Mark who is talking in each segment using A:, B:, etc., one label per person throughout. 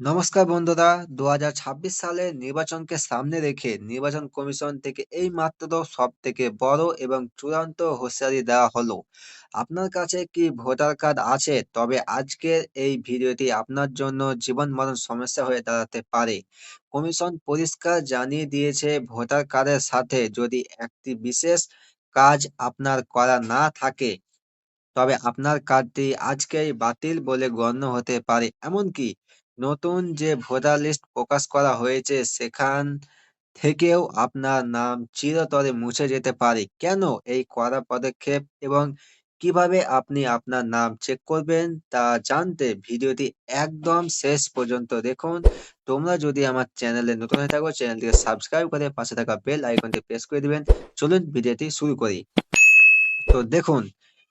A: নমস্কার বন্ধুরা, ২০২৬ সালের নির্বাচনকে সামনে রেখে নির্বাচন কমিশন থেকে এই মাত্র সব থেকে বড় এবং চূড়ান্ত হুঁশিয়ারি দেওয়া হলো। আপনার কাছে কি ভোটার কার্ড আছে? তবে আজকের এই ভিডিওটি আপনার জন্য জীবন-মরণ সমস্যা হয়ে দাঁড়াতে পারে। কমিশন পরিষ্কার জানিয়ে দিয়েছে, ভোটার কার্ডের সাথে যদি একটি বিশেষ কাজ আপনার করা না থাকে, তবে আপনার কার্ডটি আজকেই বাতিল বলে গণ্য হতে পারে। এমনকি নতুন যে ভোটার লিস্ট প্রকাশ করা হয়েছে, সেখান থেকেও আপনার নাম চিরতরে মুছে যেতে পারে। কেন এই কড়া পদক্ষেপ এবং কীভাবে আপনি আপনার নাম চেক করবেন, তা জানতে ভিডিওটি একদম শেষ পর্যন্ত দেখুন। তোমরা যদি আমার চ্যানেলে নতুন হয়ে থাকো, চ্যানেলটিকে সাবস্ক্রাইব করে পাশে থাকা বেল আইকনটি প্রেস করে দিবেন। চলুন ভিডিওটি শুরু করি। তো দেখুন,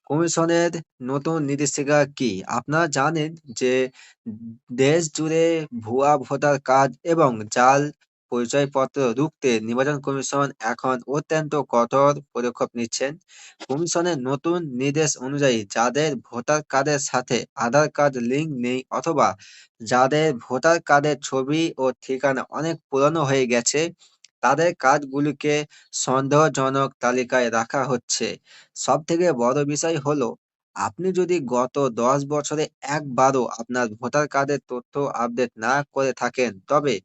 A: কমিশনের নতুন নির্দেশিকা কি? আপনারা জানেন যে দেশ জুড়ে ভুয়া ভোটার কার্ড এবং জাল পরিচয়পত্র রুখতে নির্বাচন কমিশন এখন অত্যন্ত কঠোর পদক্ষেপ নিচ্ছেন। কমিশনের নতুন নির্দেশ অনুযায়ী যাদের ভোটার কার্ডের সাথে আধার কার্ড লিঙ্ক নেই অথবা যাদের ভোটার কার্ডের ছবি ও ঠিকানা অনেক পুরনো হয়ে গেছে, তাদের কার্ডগুলিকে সন্দেহজনক তালিকায় রাখা হচ্ছে। সবথেকে বড় বিষয় হলো, আপনি যদি গত ১০ বছরে একবারও আপনার ভোটার কার্ডের তথ্য আপডেট না করে থাকেন, তবে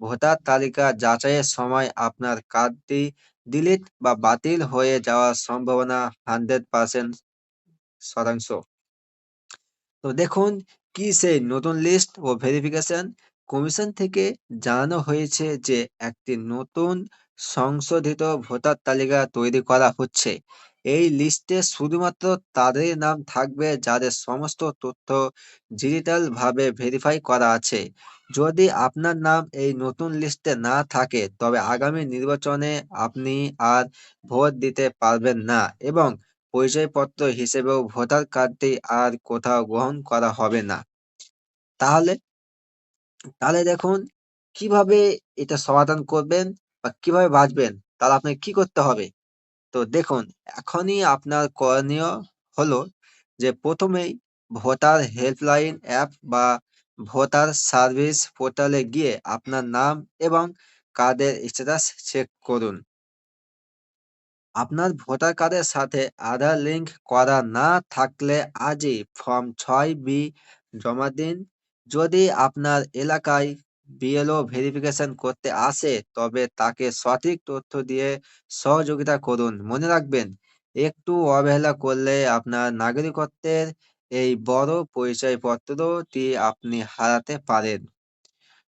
A: ভোটার তালিকা যাচাইয়ের সময় আপনার কার্ডটি ডিলিট বা বাতিল হয়ে যাওয়ার সম্ভাবনা 100% শতাংশ। তো দেখুন, কি সেই নতুন লিস্ট ও ভেরিফিকেশন? কমিশন থেকে জানানো হয়েছে যে একটি নতুন সংশোধিত ভোটার তালিকা তৈরি করা হচ্ছে। এই লিস্টে শুধুমাত্র তাদেরই নাম থাকবে যাদের সমস্ত তথ্য ডিজিটালভাবে ভেরিফাই করা আছে। যদি আপনার নাম এই নতুন লিস্টে না থাকে, তবে আগামী নির্বাচনে আপনি আর ভোট দিতে পারবেন না এবং পরিচয়পত্র হিসেবেও ভোটার কার্ডটি আর কোথাও গ্রহণ করা হবে না। তাহলে? তাহলে দেখুন, কীভাবে এটা সমাধান করবেন বা কীভাবে বাঁচবেন? তাহলে আপনাকে কি করতে হবে? তো দেখুন, এখনই আপনার করণীয় হলো যে প্রথমেই ভোটার হেল্পলাইন অ্যাপ বা ভোটার সার্ভিস পোর্টালে গিয়ে আপনার নাম এবং কার্ডের স্ট্যাটাস চেক করুন। আপনার ভোটার কার্ডের সাথে আধার লিঙ্ক করা না থাকলে আজই ফর্ম ছয় বি জমা দিন। যদি আপনার এলাকায় বিএলও ভেরিফিকেশন করতে আসে, তবে তাকে সঠিক তথ্য দিয়ে সহযোগিতা করুন। মনে রাখবেন, একটু অবহেলা করলে আপনার নাগরিকত্বের এই বড় পরিচয়পত্রটি আপনি হারাতে পারেন।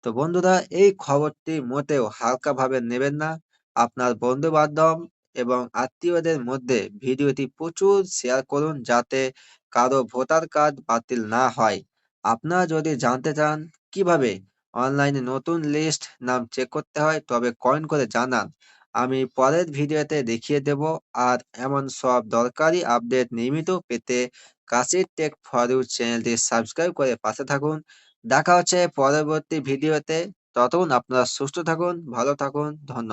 A: তো বন্ধুরা, এই খবরটি মোটেও হালকাভাবে নেবেন না। আপনার বন্ধু-বান্ধব এবং আত্মীয়দের মধ্যে ভিডিওটি প্রচুর শেয়ার করুন যাতে কারও ভোটার কার্ড বাতিল না হয়। আপনারা যদি জানতে চান কীভাবে অনলাইনে নতুন লিস্ট নাম চেক করতে হয়, তবে কমেন্ট করে জানান। আমি পরের ভিডিওতে দেখিয়ে দেব। আর এমন সব দরকারি আপডেট নিয়মিত পেতে কাশির টেক ফর ইউ চ্যানেলটি সাবস্ক্রাইব করে পাশে থাকুন। দেখা হচ্ছে পরবর্তী ভিডিওতে। ততক্ষণ আপনারা সুস্থ থাকুন, ভালো থাকুন। ধন্য